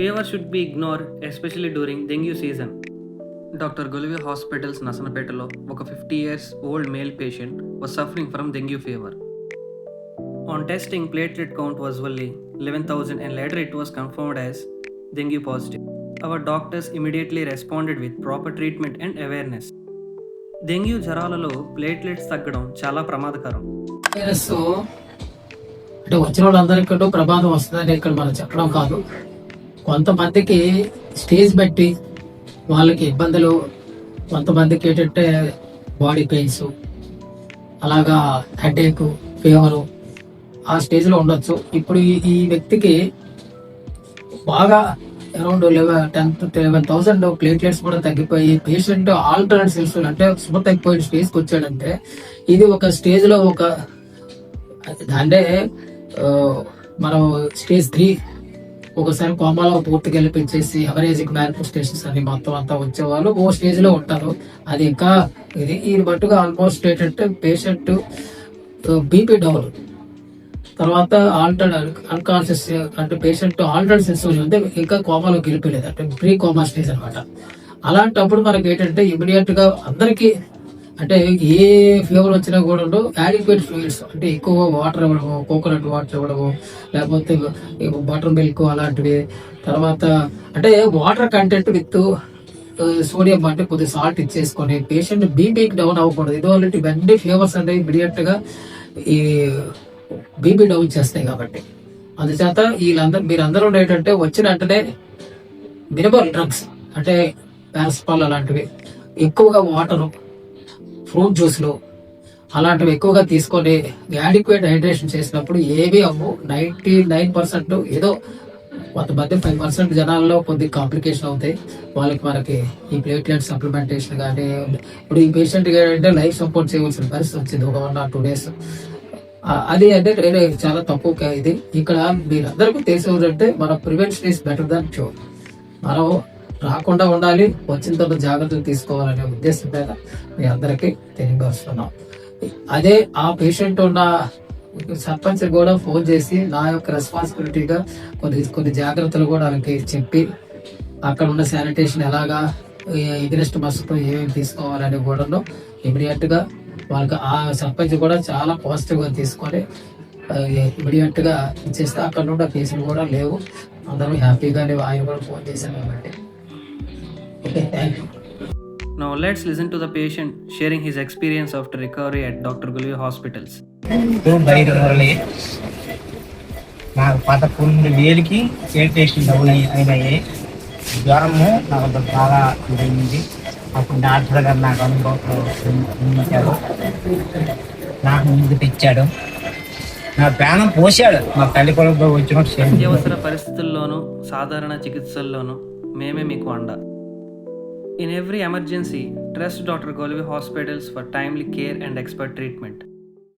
Fever should be ignore especially during dengue season doctor Golivi hospitals నసనపేటలో ఒక fifty years old male patient was suffering from dengue fever on testing platelet count was only eleven thousand and later it was confirmed as dengue positive our doctors immediately responded with proper treatment and awareness dengue జ్వరాలలో platelets తగ్గడం చాలా ప్రమాదకరం. అంటే వచ్చిన వాళ్ళందరికంటూ ప్రమాదం వస్తుందని ఇక్కడ మనం చెప్పడం కాదు. కొంతమందికి స్టేజ్ బట్టి వాళ్ళకి ఇబ్బందులు కొంతమందికి ఏంటంటే బాడీ పెయిన్స్ అలాగా హెడేక్ ఫీవరు ఆ స్టేజ్లో ఉండొచ్చు. ఇప్పుడు ఈ వ్యక్తికి బాగా around eleven tenth eleven thousand platelets కూడా తగ్గిపోయి పేషెంట్ ఆల్టర్నేట్ సెల్స్ అంటే సుమ తగ్గిపోయిన స్టేజ్కి వచ్చాడంటే ఇది ఒక స్టేజ్లో ఒక అంటే మనం స్టేజ్ త్రీ ఒకసారి కోమాలో పూర్తిగా గెలిపించేసి ఎవరేజిక్ మేనిఫెస్టేషన్స్ అని మొత్తం అంతా వచ్చేవాళ్ళు. ఓ స్టేజ్లో ఉంటారు. అది ఇంకా ఇది ఈ మట్టుగా ఆల్మోస్ట్ ఏంటంటే పేషెంట్ బీపీ డౌన్ తర్వాత ఆల్టర్డ్ అన్కాన్షియస్ అంటే పేషెంట్ ఆల్టర్డ్ సెన్స్ ఉంటే ఇంకా కోమాలో గెలిపలేదు అంటే ప్రీ కోమా స్టేజ్ అనమాట అలాంటప్పుడు మనకి ఏంటంటే ఇమీడియట్గా అందరికీ అంటే ఏ ఫీవర్ వచ్చినా కూడా యాడిక్వేట్ ఫ్లూయిడ్స్. అంటే ఎక్కువ వాటర్ ఇవ్వడము కోకోనట్ వాటర్ ఇవ్వడము లేకపోతే బటర్ మిల్క్ అలాంటివి. తర్వాత అంటే వాటర్ కంటెంట్ విత్ సోడియం అంటే కొద్దిగా సాల్ట్ ఇచ్చేసుకొని పేషెంట్ బీపీకి డౌన్ అవ్వకూడదు. ఇటువంటి ఇవన్నీ ఫీవర్స్ అనేవి ఇమీడియట్గా ఈ బీపీ డౌన్ చేస్తాయి కాబట్టి. అందుచేత వీళ్ళందరూ మీరందరూ ఏంటంటే వచ్చిన వెంటనే మినిమల్ డ్రగ్స్ అంటే పారస్పాల్ అలాంటివి ఎక్కువగా వాటరు ఫ్రూట్ జ్యూస్లు అలాంటివి ఎక్కువగా తీసుకొని యాడిక్వేట్ హైడ్రేషన్ చేసినప్పుడు ఏవి అవ్వు. నైంటీ నైన్ పర్సెంట్ ఏదో కొంత మధ్య ఫైవ్ పర్సెంట్ జనాల్లో కొద్ది కాంప్లికేషన్ అవుతాయి. వాళ్ళకి మనకి ఈ ప్లేట్లెట్ సప్లిమెంటేషన్ కానీ ఇప్పుడు ఈ పేషెంట్ ఏంటంటే లైఫ్ సపోర్ట్ చేయవలసిన పరిస్థితి వచ్చింది ఒక వన్ ఆర్ టూ డేస్ అది అంటే నేను చాలా తక్కువ ఇది. ఇక్కడ మీరందరికీ తెలిసేదంటే మన prevention is better than cure మనం రాకుండా ఉండాలి వచ్చిన తర్వాత జాగ్రత్తలు తీసుకోవాలనే ఉద్దేశం మీద మీ అందరికీ తెలియపరుస్తున్నాం. అదే ఆ పేషెంట్ ఉన్న సర్పంచ్ కూడా ఫోన్ చేసి నా యొక్క రెస్పాన్సిబిలిటీగా కొన్ని కొన్ని జాగ్రత్తలు కూడా వాళ్ళకి చెప్పి అక్కడ ఉన్న శానిటేషన్ ఎలాగా ఎగ్నెస్ట్ మస్తో ఏమేమి తీసుకోవాలని కూడా ఇమీడియట్గా వాళ్ళకి ఆ సర్పంచ్ కూడా చాలా పాజిటివ్గా తీసుకొని ఇమీడియట్గా చేస్తే ఇచ్చేస్తే అక్కడ నుండి కేసులు కూడా లేవు. అందరూ హ్యాపీగానే ఆయన కూడా ఫోన్ చేశాను కాబట్టి. Okay thank you Now let's listen to the patient sharing his experience after recovery at Dr. Gulvi Hospitals. నాకు పదకొండు వేలకి సేటేషన్ డబ్బులు అయి- అయినాయి. జ్వరము నాకు బాగా ఇదైంది అప్పుడు డాక్టర్ గారు నాకు అనుభవం నాకు ముందు తెచ్చాడు. నా ప్రాణం పోసాడు మా తల్లి కొడుకు వచ్చినట్టు అత్యవసర పరిస్థితుల్లోనూ సాధారణ చికిత్సల్లోనూ మేమే మీకు అండ. In every emergency, trust Dr. Golvi Hospitals for timely care and expert treatment.